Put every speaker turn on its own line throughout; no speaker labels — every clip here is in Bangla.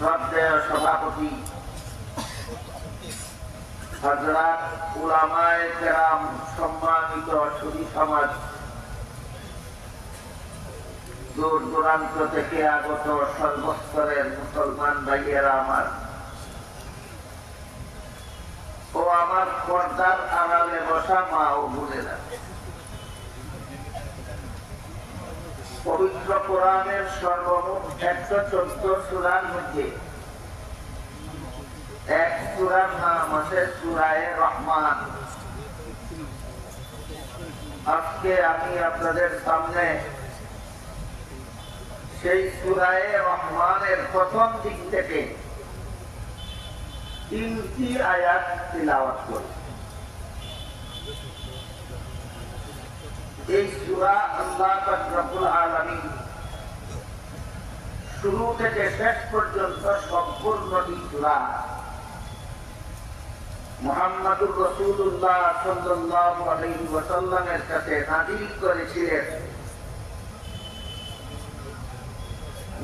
শ্রদ্ধেয় সভাপতি। উলামায়ে কেরাম সম্মানিত সমাজ। দূর দূরান্ত থেকে আগত সর্বস্তরের মুসলমান ভাইয়েরা আমার। ও আমার পর্দার আড়ালে বসা মা ও বোনেরা। পবিত্র কোরআনের সর্বমোট একশো চোদ্দ সুরার মধ্যে। এক সুরার নাম আছে সুরায় রহমান। আজকে আমি আপনাদের সামনে সেই সুরায় রহমানের প্রথম দিক থেকে তিনটি আয়াত তিলাওয়াত করি। এই সুরা আল্লাহ রব্বুল আলামিন শুরু থেকে শেষ পর্যন্ত সম্পূর্ণটি সুরা। মোহাম্মদুর রসুল্লাহ সাল্লাল্লাহু আলাইহি ওয়াসাল্লামের কাছে নাজিল করেছিলেন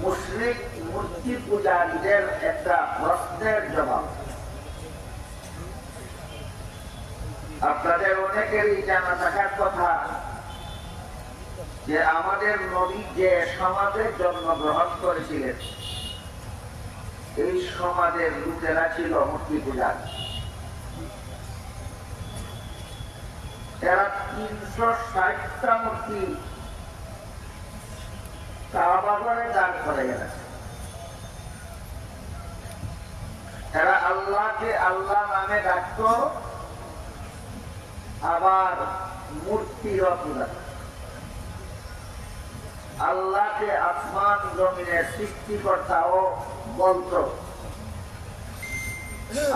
মুশরিক মূর্তি পূজারীদের একটা প্রশ্নের জবাব। আপনাদের অনেকেরই জানা থাকার কথা যে আমাদের নবী যে সমাজের জন্মগ্রহণ করেছিলেন, এই সমাজের লোকেরা ছিল মূর্তি পূজার। এরা তিনশো ষাটটা মূর্তি কাবাগরে দান করে গেছে এরা আল্লাহকে আল্লাহ নামে ডাকত, আবার মূর্তির পূজা আল্লাহকে আসমান জমিনের সৃষ্টিকর্তাও বলত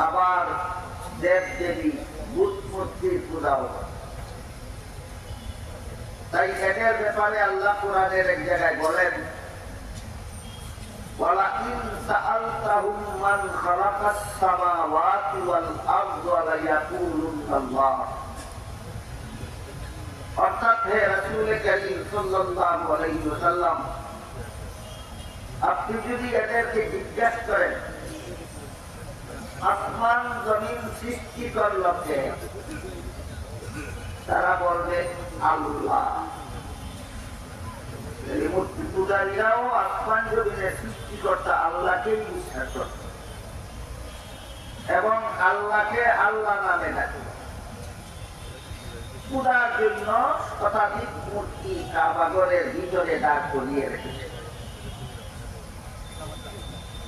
আবার দেব দেবী বুধ মূর্তির পূজাও তাই এদের ব্যাপারে আল্লাহ কোরআনের এক জায়গায় বলেন ولئن سألتهم من خلق السماوات والأرض ليقولن الله অর্থাৎ হে রাসূল করিম সাল্লাল্লাহু আলাইহি ওয়াসাল্লাম, আপনি যদি এদেরকে জিজ্ঞাসা করেন, আসমান জমিন সৃষ্টি করল কে তারা বলবে, আল্লাহ। মূর্তি পূজারীরাও আসমান জমিনের সৃষ্টিকর্তা, আল্লাহকেই বিশ্বাস করত এবং আল্লাহকে আল্লাহ নামে ডাকে। জন্য শতাধিক মূর্তি, কাবাগরের ভিতরে দাঁড় করিয়ে রেখেছে।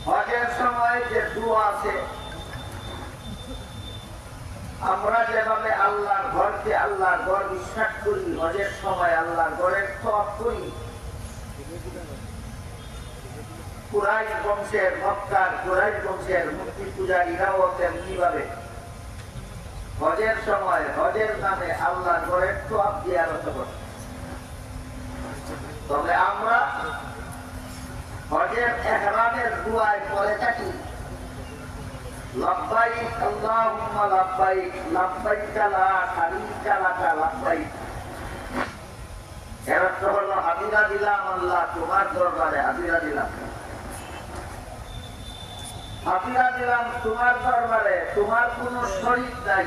হজের সময় যে দোয়া আছে, আমরা যেভাবে আল্লাহর ঘরকে আল্লাহর ঘর বিশ্বাস করি, হজের সময় আল্লাহর ঘরের তপ করি কুরাই বংশের মক্কার কুরাই বংশের মূর্তি পূজারীরাও তেমনি ভাবে হজের সময়, হজের নামে আল্লাহ আপনি তবে আমরা হজের এহরামের দুয়ায় পরে থাকি। আল্লাহুম্মা হাজিরা দিলাম আল্লাহ, তোমার দরবারে হাজিরা দিলাম। হাজিরা দিলাম তোমার দরবারে, তোমার কোনো শরীর নাই।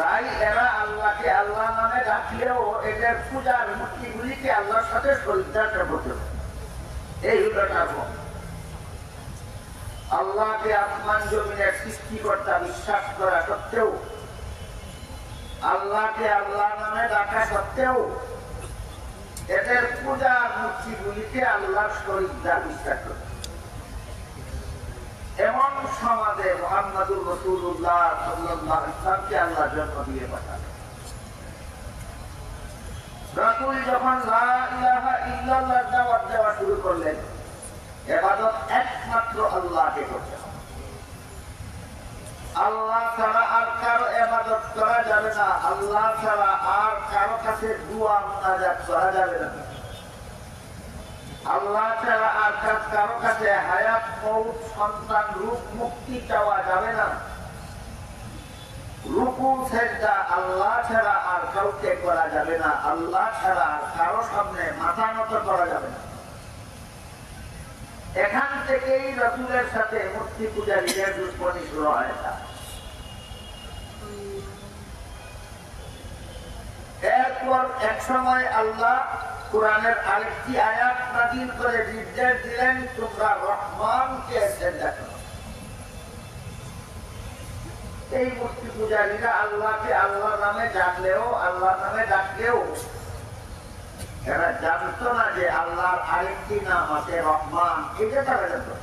তাই এরা আল্লাহকে আল্লাহ নামে ডাকলেও এদের পূজার মূর্তিগুলিকে আল্লাহর সাথে শরীরটা করতে এই হলো ধর্ম আল্লাহকে আসমান জমিনের সৃষ্টিকর্তা বিশ্বাস করা সত্ত্বেও, আল্লাহকে আল্লাহ নামে ডাকা সত্ত্বেও, এদের পূজার মূর্তিগুলিকে আল্লাহর শরীরটা বিশ্বাস করে এমন সমাজে মোহাম্মদুর রসুল্লাহ সাল্লাহ ইসলামকে আল্লাহ জন্ম দিয়ে পাঠান যখন ইল্লাল্লাহ দাওয়াত দেওয়া শুরু করলেন, এবাদত একমাত্র আল্লাহকে করতে আল্লাহ ছাড়া আর কারও এবাদত করা যাবে না। আল্লাহ ছাড়া আর কারও কাছে দুয়া মোনাজাত করা যাবে না। আল্লাহ ছাড়া আর কার- কারও কাছে হায়াত, মৌত, সন্তান, রূপ, মুক্তি চাওয়া যাবে না। রুকু, সেজদা আল্লাহ ছাড়া আর কাউকে করা যাবে না। আল্লাহ ছাড়া আর কারও সামনে মাথা নত করা যাবে না। এখান থেকেই রসুলের সাথে মূর্তি পূজারীদের দুশ্মনী শুরু হয় না এরপর এক সময় আল্লাহ কোরআনের আরেকটি আয়াত নাজিল করে নির্দেশ দিলেন, তোমরা রহমানকে সেজদা করো এই মূর্তি পূজারীরা আল্লাহকে আল্লাহ নামে ডাকলেও আল্লাহ নামে ডাকলেও, এরা জানতো না যে আল্লাহর আরেকটি নাম আছে রহমান এটা তারা জানতো।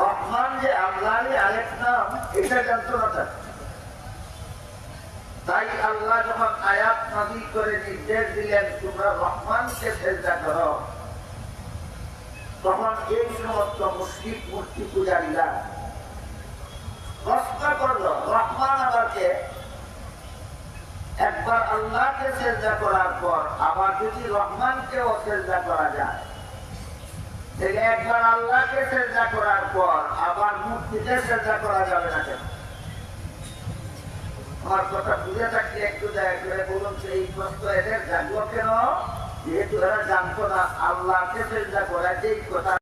রহমান যে আল্লাহরই আরেক নাম, এটা জানতো না তারা। তাই আল্লাহ যখন আয়াত নাজিল করে নির্দেশ দিলেন, তোমরা রহমানকে চেষ্টা করো তখন এই সমস্ত মুসলিম মূর্তি পূজারীরা প্রশ্ন করল, রহমান আমাকে একবার আল্লাহকে চেষ্টা করার পর আবার যদি রহমানকেও চেষ্টা করা যায়? একবার আল্লাহকে চেষ্টা করার পর আবার মূর্তিতে চেষ্টা করা যাবে না কেন? আমার কথা বুঝে থাকলে একটু দয়া করে বলুন এই প্রশ্ন এদের জানব কেন? যেহেতু এরা জানতো না, আল্লাহকে চিন্তা করা কথা